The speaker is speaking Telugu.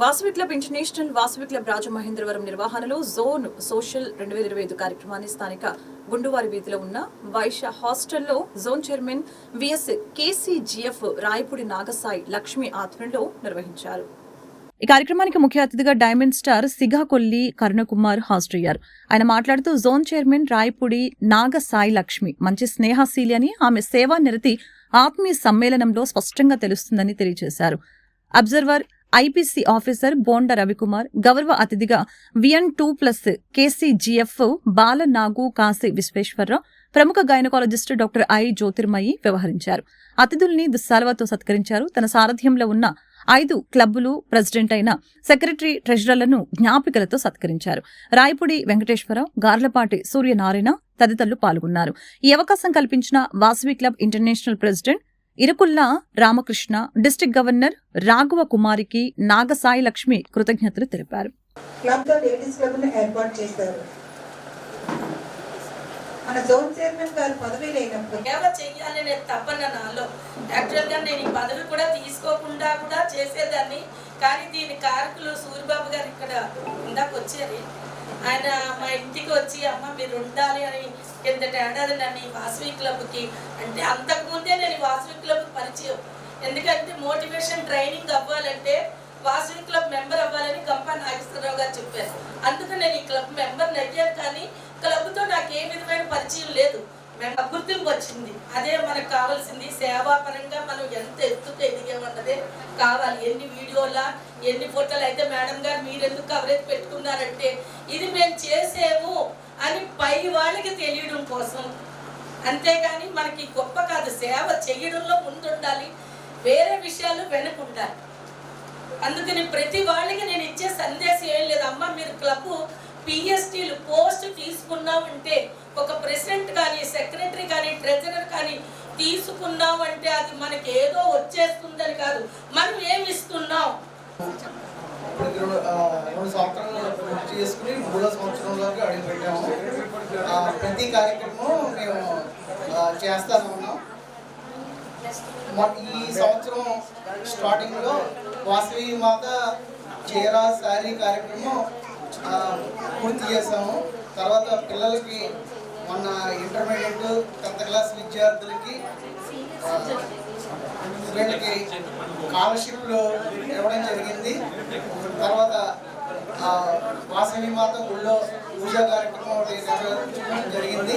Vasavi club international Vasavi club Rajamahendravaram నిర్వహణలో జోన్ సోషల్ రెండు వేల ఇరవై ఐదు కార్యక్రమాన్ని స్థానిక గుండువారి వీధిలో ఉన్న వైశ హాస్టల్లో zone chairman VS KCGF Rayapudi Nagasai Lakshmi ఆధ్వర్యంలో నిర్వహించారు. ఈ కార్యక్రమానికి ముఖ్య అతిథిగా డైమండ్ స్టార్ సిగాకొల్లి కరుణకుమార్ హాజరయ్యారు. ఆయన మాట్లాడుతూ జోన్ చైర్మన్ రాయపూడి నాగ సాయి లక్ష్మి మంచి స్నేహశీలి అని ఆమె సేవా నిరతి ఆత్మీయ సమ్మేళనంలో స్పష్టంగా తెలుస్తుందని తెలియజేశారు. Observer IPC officer Bonda Ravikumar గౌరవ అతిథిగా VN two plus KCGF Bala Nagu Kashi Visweswararao ప్రముఖ గైనకాలజిస్ట్ డాక్టర్ ఐ జ్యోతిర్మయి వ్యవహరించారు. అతిథుల్ని దుస్సాలవతో సత్కరించారు. తన సారథ్యంలో ఉన్న ఐదు క్లబ్బులు ప్రెసిడెంట్ అయిన సెక్రటరీ ట్రెజరర్లను జ్ఞాపికలతో సత్కరించారు. రాయపూడి వెంకటేశ్వరరావు గార్లపాటి సూర్యనారాయణ తదితరులు పాల్గొన్నారు. ఈ అవకాశం కల్పించిన Vasavi club international president Irukulla Ramakrishna district governor Raghava కుమారికి Nagasai Lakshmi కృతజ్ఞతలు తెలిపారు. క్లబ్లో లేడీస్ క్లబ్ను ఏర్పాటు చేశారు. మన జోన్ చైర్మన్ గారు పదవి లేనప్పుడు సేవ చెయ్యాలనే తపన నాలో. యాక్చువల్గా నేను ఈ పదవి కూడా తీసుకోకుండా కూడా చేసేదాన్ని. కానీ దీని కారకులు సూరిబాబు గారు ఇక్కడ ఇందాక వచ్చారు. ఆయన మా ఇంటికి వచ్చి అమ్మ మీరు ఉండాలి అని కిందటి ఏడాది నన్ను ఈ వాసవి క్లబ్కి అంటే అంతకుముందే నేను వాసవి ఎడ్యుకేషన్ ట్రైనింగ్ అవ్వాలంటే వాసవి క్లబ్ మెంబర్ అవ్వాలని గంపా నాగేశ్వరరావు గారు చెప్పారు. అందుకు నేను ఈ క్లబ్ మెంబర్ని అయ్యాను కానీ క్లబ్తో నాకు ఏ విధమైన పరిచయం లేదు. మేము గుర్తింపు వచ్చింది. అదే మనకు కావాల్సింది. సేవాపరంగా మనం ఎంత ఎత్తుకు ఎదిగామన్నదే కావాలి. ఎన్ని వీడియోలా ఎన్ని ఫోటోలు అయితే మేడం గారు మీరు ఎందుకు కవరేజ్ పెట్టుకున్నారంటే ఇది మేము చేసేము అని పై వాళ్ళకి తెలియడం కోసం. అంతేగాని మనకి గొప్ప కాదు. సేవ చేయడంలో ముందుండాలి. వేరే విషయాలు వెనుకుంటారు. అందుకని ప్రతి వాళ్ళకి నేను ఇచ్చే సందేశం ఏం లేదు. అమ్మ మీరు క్లబ్ పిఎస్టీలు పోస్ట్ తీసుకున్నామంటే ఒక ప్రెసిడెంట్ కానీ సెక్రటరీ కానీ ట్రెజరర్ కానీ తీసుకున్నామంటే అది మనకి ఏదో వచ్చేస్తుందని కాదు. మనం ఏమి ఇస్తున్నాం? రెండు సంవత్సరాలు పూర్తి చేసుకుని మూడో సంవత్సరంలోకి అడుగు పెట్టాము ప్రతి కార్యక్రమం మేము ఈ సంవత్సరం స్టార్టింగ్లో వాసవి మాత చీర శారీ కార్యక్రమం పూర్తి చేసాము తర్వాత పిల్లలకి మొన్న ఇంటర్మీడియట్ టెన్త్ క్లాస్ విద్యార్థులకి ఆ, వీళ్ళకి స్కాలర్షిప్లు ఇవ్వడం జరిగింది. తర్వాత వాసవి మాత గుళ్ళో పూజా కార్యక్రమం ఒకటి జరిగింది.